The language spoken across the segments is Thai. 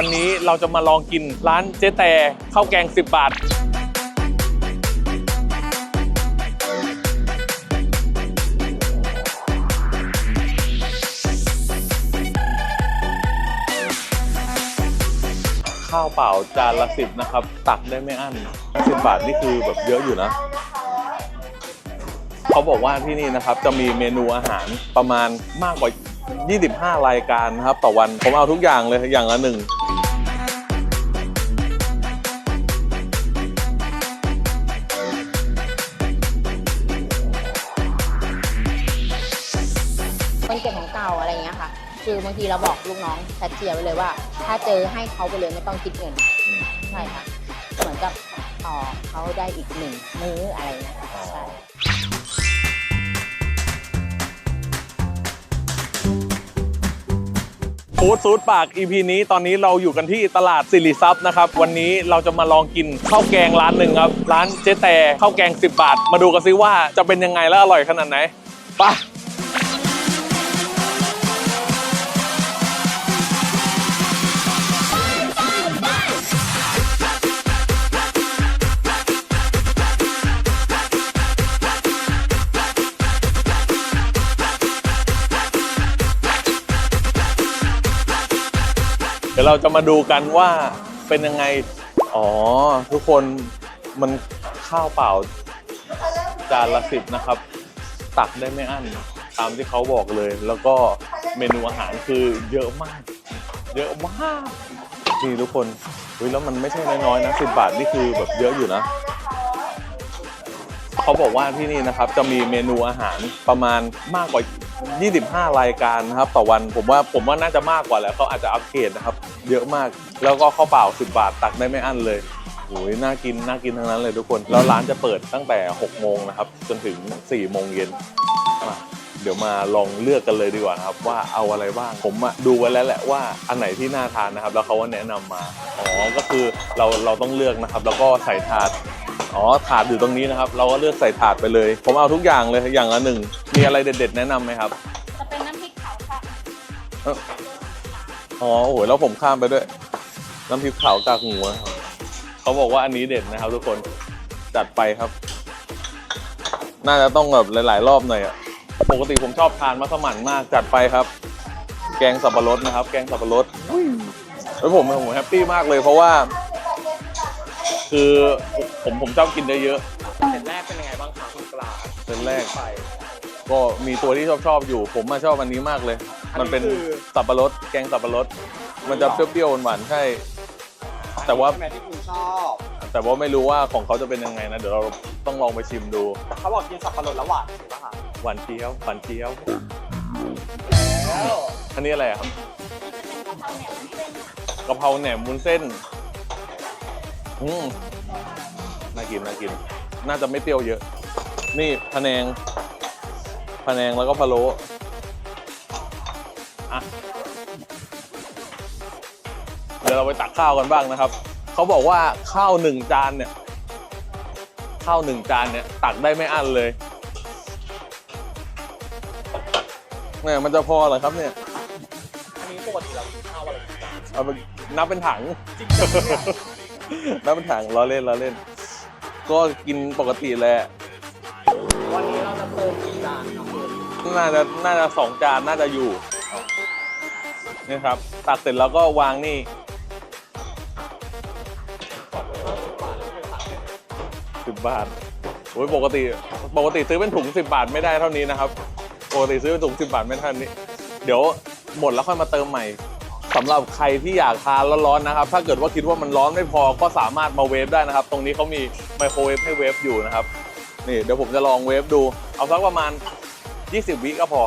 วันนี้เราจะมาลองกินร้านเจ๊แต่ข้าวแกง 10 บาท ข้าวเปล่าจานละสิบนะครับ ตักได้ไม่อั้นสิบบาทนี่คือแบบเยอะอยู่นะ เขาบอกว่าที่นี่นะครับจะมีเมนูอาหารประมาณมากกว่า 25 รายการนะครับ ต่อวัน ผมเอาทุกอย่างเลยอย่างละหนึ่ง ก็บของเก่าอะไรเงี้ยค่ะ คือบางทีเราบอกลูกน้องแคชเชียร์ไว้เลยว่า ถ้าเจอให้เขาไปเลยไม่ต้องคิดเงินอืมใช่ค่ะ เหมือนกับต่อเขาได้อีกหนึ่งมื้ออะไรเงี้ยค่ะใช่ฟู้ดซูดปาก EP นี้ตอนนี้เราอยู่กันที่ตลาดสิริทรัพย์นะครับ วันนี้เราจะมาลองกินข้าวแกงร้านหนึ่งครับ ร้านเจ๊แต่ข้าวแกง 10 บาท มาดูกันซิว่าจะเป็นยังไงและอร่อยขนาดไหนไป เราจะมาดูกันว่าเป็นยังไง อ๋อ ทุกคนมันข้าวเปล่าจานละสิบนะครับ ตักได้ไม่อั้นตามที่เขาบอกเลย แล้วก็เมนูอาหารคือเยอะมาก เยอะมากนี่ทุกคนเฮ้ยแล้วมันไม่ใช่น้อยๆนะสิบบาทนี่คือแบบเยอะอยู่นะ เขาบอกว่าที่นี่นะครับจะมีเมนูอาหารประมาณมากกว่า 25 รายการนะครับต่อวันผมว่าผมว่าน่าจะมากกว่าแล้วเขาอาจจะอัปเกรดนะครับ เยอะมากแล้วก็ข้าวเปล่า 10 บาทตักได้ไม่อั้นเลยโอ้ยน่ากินน่ากินทั้งนั้นเลยทุกคน แล้วร้านจะเปิดตั้งแต่ 6 โมงนะครับ จนถึง 4 โมงเย็นเดี๋ยวมาลองเลือกกันเลยดีกว่านะครับ ว่าเอาอะไรบ้างผมดูไว้แล้วแหละว่าอันไหนที่น่าทานนะครับ แล้วเขาก็แนะนำมาอ๋อก็คือเราเราต้องเลือกนะครับ แล้วก็ใส่ถาด อ๋อถาดอยู่ตรงนี้นะครับ เราก็เลือกใส่ถาดไปเลย ผมเอาทุกอย่างเลยอย่างละหนึ่ง มีอะไรเด็ด ๆ แนะนำไหมครับ จะเป็นน้ำพริกเผาค่ะอ๋อโอ้โหแล้วผมข้ามไปด้วย น้ำพริกเผากากหมูนะครับเขาบอกว่าอันนี้เด็ดนะครับ ทุกคนจัดไปครับ น่าจะต้องแบบหลาย ๆ รอบหน่อยอะปกติผมชอบทานมัสมั่นมากจัดไปครับ แกงสับปะรดนะครับ แกงสับปะรดแล้วผมผมแฮปปี้มากเลยเพราะว่า คือ ผมผมชอบกินได้เยอะเห็นแรกเป็นยังไงบ้างคะคุณปลาเป็นแรก ไป ก็มีตัวที่ชอบชอบอยู่ ผมมาชอบอันนี้มากเลย อันนี้มันเป็นคือ สับปะรดแกงสับปะรด มันจะเปรี้ยวๆหวานๆใช่ แต่ว่า ใช่ไหมที่คุณชอบ แต่ว่าไม่รู้ว่าของเขาจะเป็นยังไงนะ เดี๋ยวเราต้องลองไปชิมดู เขาบอกกินสับปะรดแล้วหวานถูกป่ะคะหวานเจี๊ยวหวานเจี๊ยวแล้วอันนี้อะไรอะครับกะเพราแหนมวุ้นเส้นอืมน่า กินน่ากิน น่าจะไม่เปรี้ยวเยอะ นี่พะแนงพะแนงแล้วก็พะโล้อะเดี๋ยวเราไปตักข้าวกันบ้างนะครับ เขาบอกว่าข้าวหนึ่งจานเนี่ย ข้าวหนึ่งจานเนี่ย ตักได้ไม่อั้นเลยเนี่ยมันจะพอเหรอครับเนี่ย อันนี้ปกติเรากินข้าวอะไรกันเอาไปนับเป็นถังจริงจังเนี่ยนับเป็นถังล้อเล่นล้อเล่น ก็กินปกติแหละ วันนี้เราจะเพิ่มกี่จานครับคุณน่าจะน่าจะสองจานน่าจะอยู่นี่ครับ ตักเสร็จแล้วก็วางนี่สิบบาทโอ้ยปกติปกติซื้อเป็นถุงสิบบาทไม่ได้เท่านี้นะครับ ปกติซื้อเป็นถุงสิบบาทไม่เท่านี้ เดี๋ยวหมดแล้วค่อยมาเติมใหม่ สำหรับใครที่อยากทานร้อนๆนะครับ ถ้าเกิดว่าคิดว่ามันร้อนไม่พอก็สามารถมาเวฟได้นะครับ ตรงนี้เขามีไมโครเวฟให้เวฟอยู่นะครับ นี่เดี๋ยวผมจะลองเวฟดู เอาสักประมาณ 20 วิก็พอ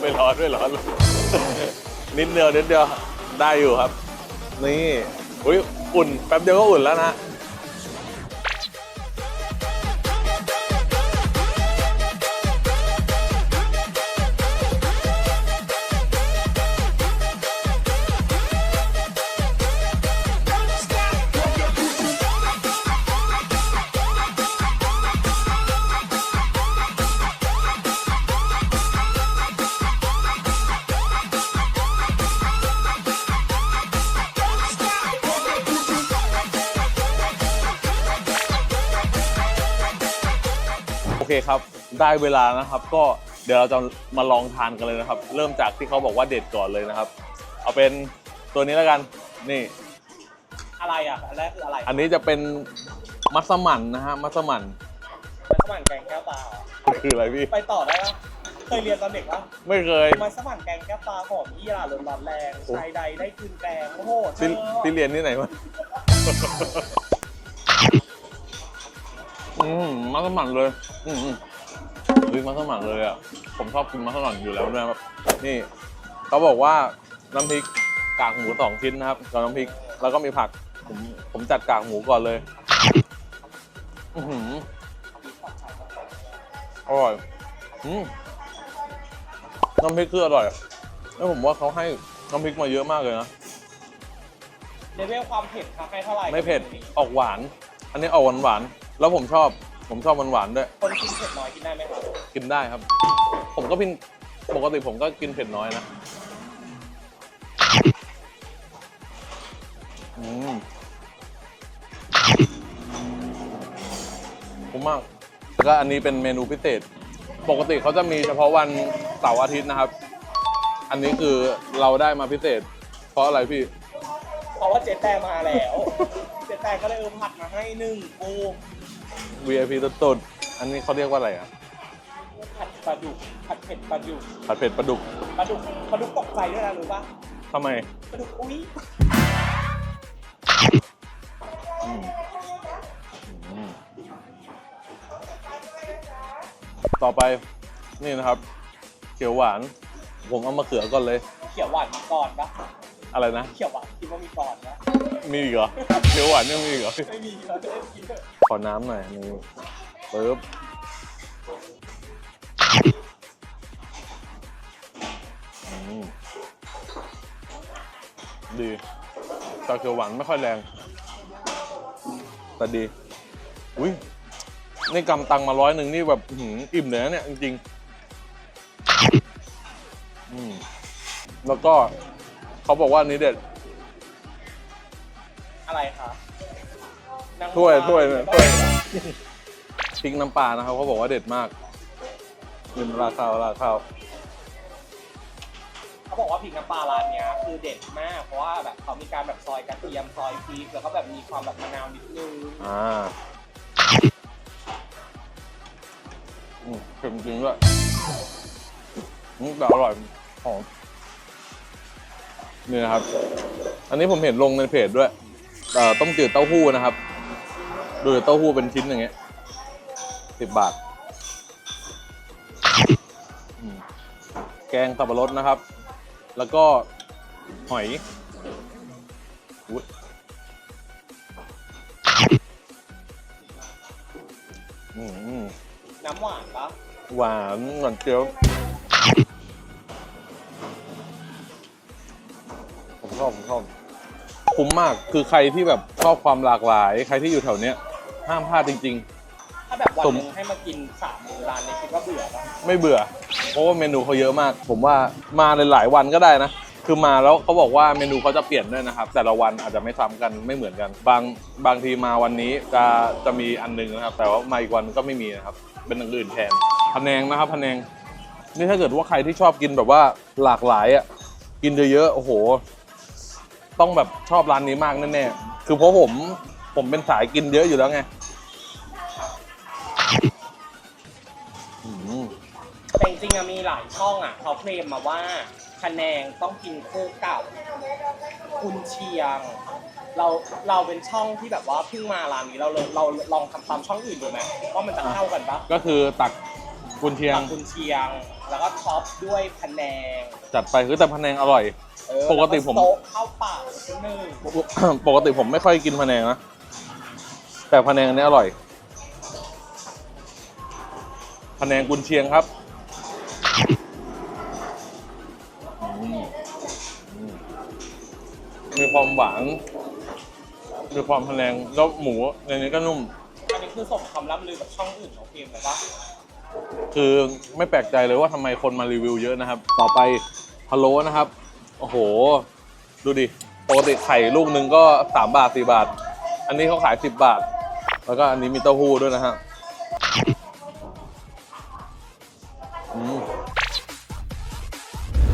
ไม่ร้อนไม่ร้อน นิดเดียวนิดเดียวได้อยู่ครับ นี่อุ้ยอุ่นแป๊บเดียวก็อุ่นแล้วนะ เคครับ ได้เวลานะครับ ก็เดี๋ยวเราจะมาลองทานกันเลยนะครับ เริ่มจากที่เขาบอกว่าเด็ดก่อนเลยนะครับ เอาเป็นตัวนี้แล้วกันนี่ อะไรอะอันแรกคืออะไรอันนี้จะเป็นมัสมั่นนะฮะมัสมั่นมัสมั่นแกงแก้วปลาเหรอคืออะไรพี่ไปต่อได้ปะเคยเรียนตอนเด็กปะไม่เคยมัสมั่นแกงแก้วปลาหอมยี่หร่าลมร้อนแรงโอ้ชายใดได้คืนแกงโอ้โหเธที่อที่เรียนที่ไหนวะ อืมมัสมั่นเลย อืมอืมเฮ้ยมัสมั่นเลยอะ ผมชอบกินมัสมั่นอยู่แล้วด้วยครับ นี่เขาบอกว่าน้ำพริกกากหมูสองชิ้นนะครับกับน้ำพริกแล้วก็มีผัก ผมผมจัดกากหมูก่อนเลย อือหืออร่อย อืมน้ำพริกคืออร่อยแล้วผมว่าเขาให้น้ำพริกมาเยอะมากเลยนะเลเวลความเผ็ดครับให้เท่าไหร่ไม่เผ็ดออกหวาน อันนี้ออกหวานหวานๆ แล้วผมชอบผมชอบหวานหวานๆด้วย คนกินเผ็ดน้อยกินได้ไหมครับกินได้ครับ ผมก็พินปกติผมก็กินเผ็ดน้อยนะอืมคุ้มมากแล้วก็อันนี้เป็นเมนูพิเศษ ปกติเขาจะมีเฉพาะวันเสาร์อาทิตย์นะครับ อันนี้คือเราได้มาพิเศษ เพราะอะไรพี่ เพราะว่าเจ๊แต่มาแล้ว เจ๊แต่ก็เลยเออผัดมาให้หนึ่งปู VIP ตุดๆอันนี้เขาเรียกว่าอะไรอะ ผัดปลาดุกผัดเผ็ดปลาดุกผัดเผ็ดปลาดุกปลาดุกปลาดุกตกใจด้วยนะรู้ปะทำไมปลาดุกอุ้ยอืมอืมต่อไปนี่นะครับ เขียวหวาน ผมเอามาเขือก่อนเลย เขียวหวานมีก่อนปะ อะไรนะ เขียวหวานคิดว่ามีก่อนปะมีอีกเหรอเขียวหวานยังมีอีกเหรอ ไม่มีเราจะได้กินเถอะขอน้ำหน่อยนี่ปึ๊บอืมดีแต่เขียวหวานไม่ค่อยแรง แต่ดี อุ้ยนี่กำตังมาร้อยหนึ่งนี่แบบอื้อหืออิ่มเลยนะเนี่ย จริงๆอืมแล้วก็ เขาบอกว่าอันนี้เด็ด อะไรคะนางถ้วยฟ้าถ้วยหรือถ้วย พริกน้ำปลานะครับเขาบอกว่าเด็ดมากยินราคาวราคาวเขาบอกว่าพริกน้ำปลาร้านเนี้ยคือเด็ดมาก เพราะว่าแบบเขามีการแบบซอยกระเทียมซอยพริกแล้วก็แบบมีความแบบมะนาวนิดนึงอ่าอืมเค็มจริงด้วยอืมแต่อร่อยหอม นี่นะครับ อันนี้ผมเห็นลงในเพจด้วยเอ่อต้มจืดเต้าหู้นะครับ ดูเต้าหู้เป็นชิ้นอย่างเงี้ยสิบบาทอืมแกงสับปะรดนะครับ แล้วก็หอยอุ๊ยอืมน้ำหวานปะหวานหวานเจียว ชอบผมชอบคุ้มมากคือใครที่แบบชอบความหลากหลาย ใครที่อยู่แถวเนี้ยห้ามพลาดจริง ถ้าแบบวันสมหนึงให้มากินสามมื้อร้านนี้คิดว่าเบื่อปะๆ ไม่เบื่อ เพราะว่าเมนูเขาเยอะมาก ผมว่ามาหลายๆวันก็ได้นะ คือมาแล้วเขาบอกว่าเมนูเขาจะเปลี่ยนด้วยนะครับ แต่ละวันอาจจะไม่ซ้ำกันไม่เหมือนกัน บางบางทีมาวันนี้จะจะมีอันหนึงนะครับ แต่ว่ามาอีกวันก็ไม่มีนะครับ เป็นอย่างอื่นแทนพะแนงนะครับพะแนงนี่ถ้าเกิดว่าใครที่ชอบกินแบบว่าหลากหลายอะกินเยอะๆโอ้โห ต้องแบบชอบร้านนี้มากแน่ๆคือเพราะผมผมเป็นสายกินเยอะอยู่แล้วไงอืมแต่จริงๆอะมีหลายช่องอะเขาเคลมมาว่าคะแนนต้องกินคู่กับคุณเชียง เราเราเป็นช่องที่แบบว่าเพิ่งมาร้านนี้เราเลยเราลองทำตามช่องอื่นดูไหมว่ามันจะเข้ากันปะก็คือตักกุนเชียงตักคุณเชียง แล้วก็ท็อปด้วยคะแนนจัดไปคือแต่พะแนงอร่อยเออ ปกติผม แล้วโต๊ะเข้าปากชิ้นหนึ่งปกติผมไม่ค่อยกินพะแนงนะ แต่พะแนงอันนี้อร่อยพะแนงกุนเชียงครับอืมอืมมีความหวานมีความพะแนงแล้วหมูในนี้ก็นุ่ม อันนี้คือสมคำล่ำลือกับช่องอื่นของเคลมเลยปะคือไม่แปลกใจเลยว่าทำไมคนมารีวิวเยอะนะครับ ต่อไปพะโล้นะครับ โอ้โห ดูดิปกติไข่ลูกหนึ่งก็สามบาทสี่บาท อันนี้เขาขายสิบบาท แล้วก็อันนี้มีเต้าหู้ด้วยนะฮะอืม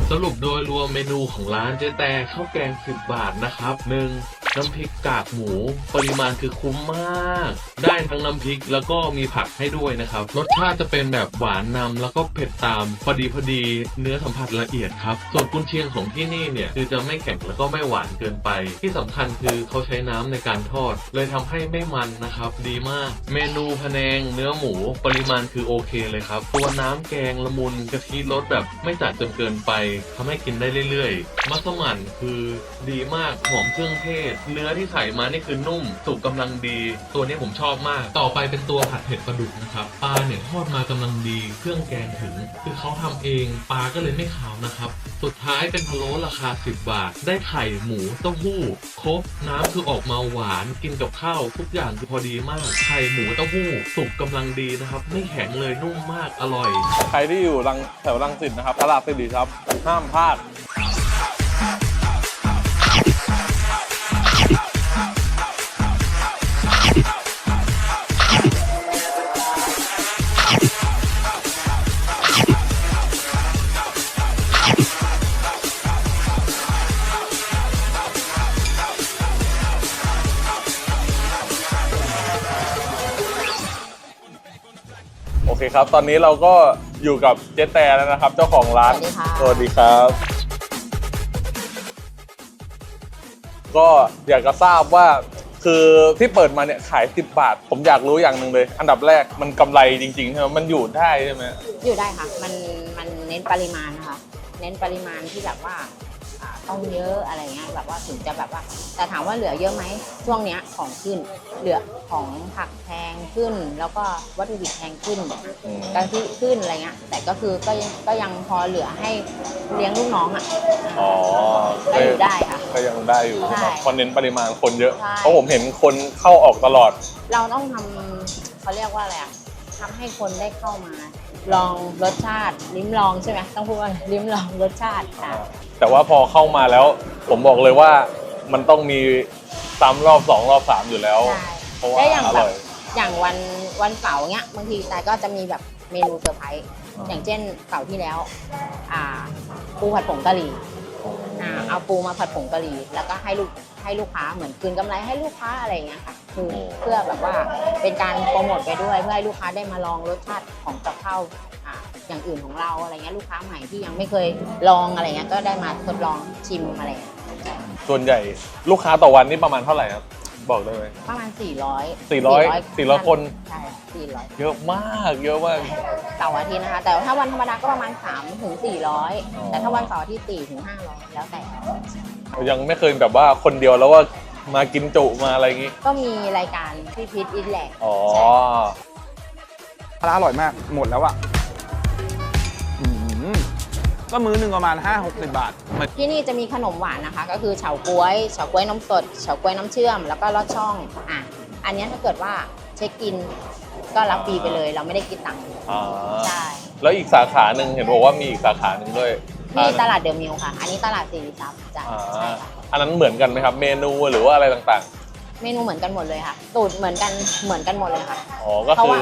สรุปโดยรวมเมนูของร้านเจ๊แต่ข้าวแกง 10 บาทนะครับหนึ่ง น้ำพริกกากหมู ปริมาณคือคุ้มมาก ได้ทั้งน้ำพริกแล้วก็มีผักให้ด้วยนะครับ รสชาติจะเป็นแบบหวานนำแล้วก็เผ็ดตาม พอดีพอดีเนื้อสัมผัสละเอียดครับ ส่วนกุนเชียงของที่นี่เนี่ยคือจะไม่แข็งแล้วก็ไม่หวานเกินไป ที่สำคัญคือเขาใช้น้ำในการทอด เลยทำให้ไม่มันนะครับ ดีมาก เมนูพะแนงเนื้อหมู ปริมาณคือโอเคเลยครับ ตัวน้ำแกงละมุนกะทิรสแบบไม่จัดจนเกินไปทำให้กินได้เรื่อยๆ มัสมั่นคือดีมากหอมเครื่องเทศเนื้อที่ใส่มานี่คือนุ่ม สุกกำลังดี ตัวนี้ผมชอบมาก ต่อไปเป็นตัวผัดเผ็ดปลาดุกนะครับ ปลาเนี่ยทอดมากำลังดี เครื่องแกงถึง คือเขาทำเอง ปลาก็เลยไม่ขาวนะครับ สุดท้ายเป็นพะโล้ราคา 10 บาท ได้ไข่หมูเต้าหู้ ครบ น้ำคือออกมาหวาน กินกับข้าวทุกอย่างคือพอดีมาก ไข่หมูเต้าหู้ สุกกำลังดีนะครับ ไม่แข็งเลยนุ่มมาก อร่อย ใครที่อยู่รังแถวรังสิตนะครับ ตลาดสิริทรัพย์ห้ามพลาด เคครับ ตอนนี้เราก็อยู่กับเจ๊แตแล้วนะครับ เจ้าของร้านสวัสดีค่ะ สวัสดีครับ ก็อยากจะทราบว่าคือที่เปิดมาเนี่ยขาย 10 บาท ผมอยากรู้อย่างหนึ่งเลย อันดับแรกมันกำไรจริงๆใช่ไหมมันอยู่ได้ใช่ไหม อยู่ได้ค่ะ มันมันเน้นปริมาณนะคะ เน้นปริมาณที่แบบว่าอ่า ต้องเยอะอะไรเงี้ยแบบว่าถึงจะแบบว่า แต่ถามว่าเหลือเยอะไหมช่วงเนี้ยของขึ้น เหลือของผักแพงขึ้น แล้วก็วัตถุดิบแพงขึ้นอืมก็คือขึ้นอะไรเงี้ยแต่ก็คือก็ยังก็ยังพอเหลือให้เลี้ยงลูกน้องอะอ๋อก็อยู่ได้ค่ะ ก็ยังได้อยู่ใช่เพราะเน้นปริมาณคนเยอะ ใช่ เพราะผมเห็นคนเข้าออกตลอด เราต้องทำเขาเรียกว่าอะไรอะทำให้คนได้เข้ามา ลองรสชาติลิ้มลองใช่ไหมต้องพูดว่าลิ้มลองรสชาติค่ะ แต่ว่าพอเข้ามาแล้ว ผมบอกเลยว่ามันต้องมีซ้ำรอบสองรอบสามอยู่แล้วใช่เพราะว่าและอย่างอแบร่บอย อย่างวันวันเสาร์เนี้ยบางทีแต่ก็จะมีแบบเมนูเซอร์ไพรส์อ่า อย่างเช่นเสาร์ที่แล้ว อ่า ปูผัดผงกะหรี่อ่าเอาปูมาผัดผงกะหรี่แล้วก็ให้ลูกให้ลูกค้าเหมือนคืนกำไรให้ลูกค้าอะไรอย่างเงี้ยค่ะคือเพื่อแบบว่าเป็นการโปรโมทไปด้วยเพื่อให้ลูกค้าได้มาลองรสชาติของกับข้าว อ่าอย่างอื่นของเราอะไรเงี้ยลูกค้าใหม่ที่ยังไม่เคยลองอะไรเงี้ยก็ได้มาทดลองชิมอะไรเงี้ยส่วนใหญ่ลูกค้าต่อวันนี่ประมาณเท่าไหร่ครับ บอกได้ไหมประมาณ 400 400 400 คน ใช่400 เยอะมากเยอะมากเสาร์อาทิตย์นะคะ แต่ถ้าวันธรรมดาก็ประมาณ3ถึง400 แต่ถ้าวันเสาร์อาทิตย์4ถึง500 แล้วแต่ยังไม่เคยแบบว่าคนเดียวแล้วว่ามากินจุมาอะไรอย่างงี้ ก็มีรายการพี่พิษอินแหลกอ๋อร้านอร่อยมากหมดแล้วอะอื้อหือ ก็มื้อหนึ่งประมาณ 5 6 0 บาท ที่นี่จะมีขนมหวานนะคะ ก็คือเฉาก๊วยเฉาก๊วยน้ำสดเฉาก๊วยน้ำเชื่อม แล้วก็ลอดช่องอะอันเนี้ยถ้าเกิดว่าเช็คกินก็รับฟรีไปเลย เราไม่ได้คิดตังค์อ่าใช่แล้วอีกสาขาหนึ่งเห็นบอกว่ามีอีกสาขาหนึ่งด้วยที่ตลาดเดอะมิลค่ะ อันนี้ตลาดสิริทรัพย์จ้ะอ่าใช่ค่ะอันนั้นเหมือนกันไหมครับ เมนูหรือว่าอะไรต่างเมนูเหมือนกันหมดเลยค่ะสูตรเหมือนกันเหมือนกันหมดเลยค่ะๆอ๋อก็เพราะคือว่า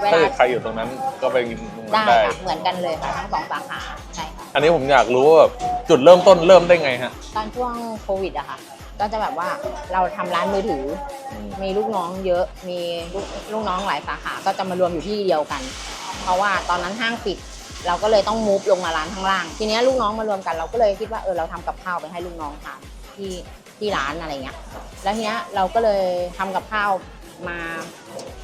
เวถ้าลาเกิดใครอยู่ตรงนั้นก็ไปกินตรงนั้นได้ได้ค่ะเหมือนกันเลยค่ะทั้งสองสาขาใช่ค่ะ อันนี้ผมอยากรู้ว่าแบบจุดเริ่มต้นเริ่มได้ไงฮะ ตอนช่วงโควิดอะค่ะ ก็จะแบบว่าเราทำร้านมือถือ มีลูกน้องเยอะ มีลูกลูกน้องหลายสาขา ก็จะมารวมอยู่ที่เดียวกัน เพราะว่าตอนนั้นห้างปิด เราก็เลยต้องมูฟลงมาร้านข้างล่าง ทีเนี้ยลูกน้องมารวมกัน เราก็เลยคิดว่าเออเราทำกับข้าวไปให้ลูกน้องทานที่ที่ร้านอะไรเงี้ย แล้วทีเนี้ยเราก็เลยทำกับข้าวมา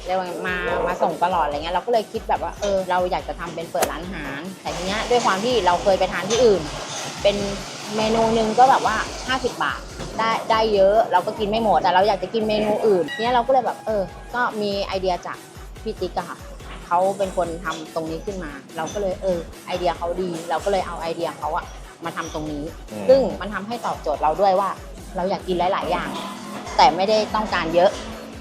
เรียกว่าไงมามาส่งตลอดอะไรเงี้ยเราก็เลยคิดแบบว่าเออเราอยากจะทำเป็นเปิดร้านอาหาร แต่ทีเนี้ยด้วยความที่เราเคยไปทานที่อื่น เป็นเมนูหนึ่งก็แบบว่า 50 บาทได้ได้เยอะเราก็กินไม่หมด แต่เราอยากจะกินเมนูอื่นทีเนี้ยเราก็เลยแบบเออ ก็มีไอเดียจากพี่ติ๊กอะค่ะเขาเป็นคนทำตรงนี้ขึ้นมา เราก็เลยเออไอเดียเขาดี เราก็เลยเอาไอเดียเขาอะมาทำตรงนี้อืมซึ่งมันทำให้ตอบโจทย์เราด้วยว่า เราอยากกินหลาย ๆ อย่าง แต่ไม่ได้ต้องการเยอะ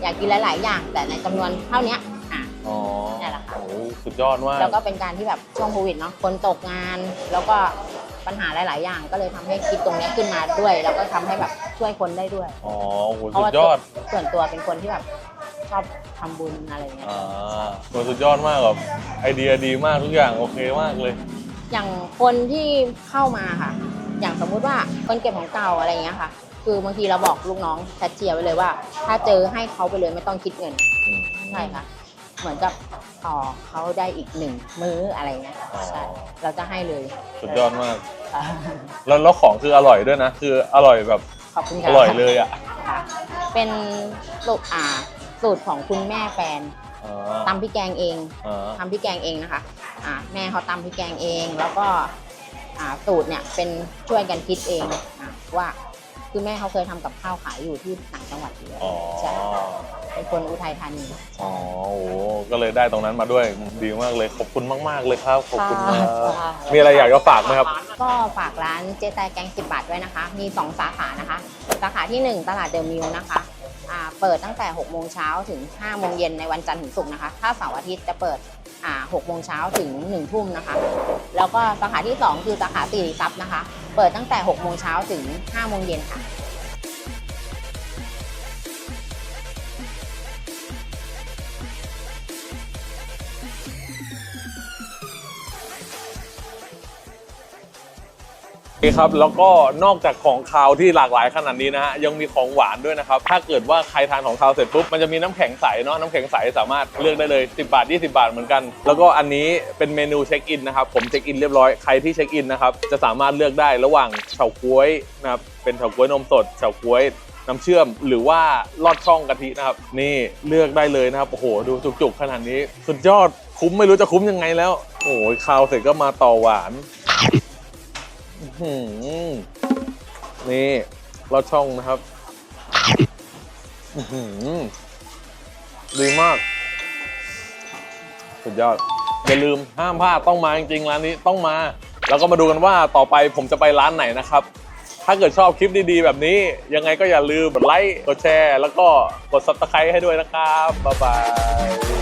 อยากกินหลาย ๆ อย่าง แต่ในจำนวนเท่าเนี้ยอะ อ๋อนั่นแหละค่ะ โอ้โหสุดยอดมากแล้วก็เป็นการที่แบบช่วงโควิดเนาะคนตกงาน แล้วก็ปัญหาหลาย ๆ อย่าง ก็เลยทำให้คิดตรงเนี้ยขึ้นมาด้วย แล้วก็ทำให้แบบช่วยคนได้ด้วย อ๋อโหเพราะสุว่าดยอดส่วนตัวเป็นคนที่แบบชอบทำบุญอะไรอย่างเงี้ย อ่าโหสุดยอดมากแบบไอเดียดีมากทุกอย่างโอเคมากเลยอย่างคนที่เข้ามาค่ะ อย่างสมมุติว่าคนเก็บของเก่าอะไรอย่างเงี้ยค่ะ คือบางทีเราบอกลูกน้องแคชเชียร์ไว้เลยว่า ถ้าเจอให้เขาไปเลยไม่ต้องคิดเงินอืมใช่ค่ะเหมือนกับต่อเขาได้อีกหนึ่งมื้ออะไรเงี้ยอ๋อใช่เราจะให้เลยสุดยอดมากค่ะแล้วแล้วของคืออร่อยด้วยนะ คืออร่อยแบบขอบคุณอค่ะร่อยเลยอะค่ะเป็นสูตรอ่าสูตรของคุณแม่แฟนอ่าตำพริกแกงเองอ่าทำพริกแกงเองนะคะอ่าแม่เขาตำพริกแกงเองแล้วก็อ่าสูตรเนี่ยเป็นช่วยกันคิดเองอะว่า คือแม่เขาเคยทำกับข้าวขายอยู่ที่ต่างจังหวัดอยู่แล้วอ๋อใช่เป็นคนอุทัยธานี อ๋อโอ้โหก็เลยได้ตรงนั้นมาด้วยดีมากเลยขอบคุณมาก ๆ เลยครับขอบคุณมากค่ะ มีอะไรอยากจะฝากไหมครับ ก็ฝากร้านเจ๊แต่แกง10บาทด้วยนะคะ มี 2 สาขานะคะ สาขาที่ 1 ตลาดเดอะมิลนะคะอ่าเปิดตั้งแต่6โมงเช้าถึง5โมงเย็นในวันจันทร์ถึงศุกร์นะคะ ถ้าเสาร์อาทิตย์จะเปิดอ่า6โมงเช้าถึง1ทุ่มนะคะ แล้วก็สาขาที่ 2 คือสาขาสิริทรัพย์นะคะเปิดตั้งแต่6โมงเช้าถึง5โมงเย็นค่ะ นี่ครับแล้วก็นอกจากของคาวที่หลากหลายขนาดนี้นะฮะยังมีของหวานด้วยนะครับถ้าเกิดว่าใครทานของคาวเสร็จปุ๊บมันจะมีน้ำแข็งใสเนาะน้ำแข็งใสสามารถเลือกได้เลย 10 บาท 20 บาทเหมือนกัน แล้วก็อันนี้เป็นเมนูเช็คอินนะครับผมเช็คอินเรียบร้อยใครที่เช็คอินนะครับจะสามารถเลือกได้ระหว่างเฉาก๊วยนะครับเป็นเฉาก๊วยนมสดเฉาก๊วยน้ำเชื่อมหรือว่าลอดช่องกะทินะครับ นี่เลือกได้เลยนะครับ โอ้โห ดูจุกๆ ขนาดนี้ สุดยอดคุ้มไม่รู้จะคุ้มยังไงแล้ว โอ้ยคาวเสร็จก็มาต่อหวาน หือนี่ลอดช่องนะครับอือหือดีมาก สุดยอด อย่าลืมห้ามพลาดต้องมาจริงๆร้านนี้ต้องมา แล้วก็มาดูกันว่าต่อไปผมจะไปร้านไหนนะครับ ถ้าเกิดชอบคลิปดีๆ แบบนี้ ยังไงก็อย่าลืมกดไลค์กดแชร์ แล้วก็กด subscribe ให้ด้วยนะครับ บ๊ายบาย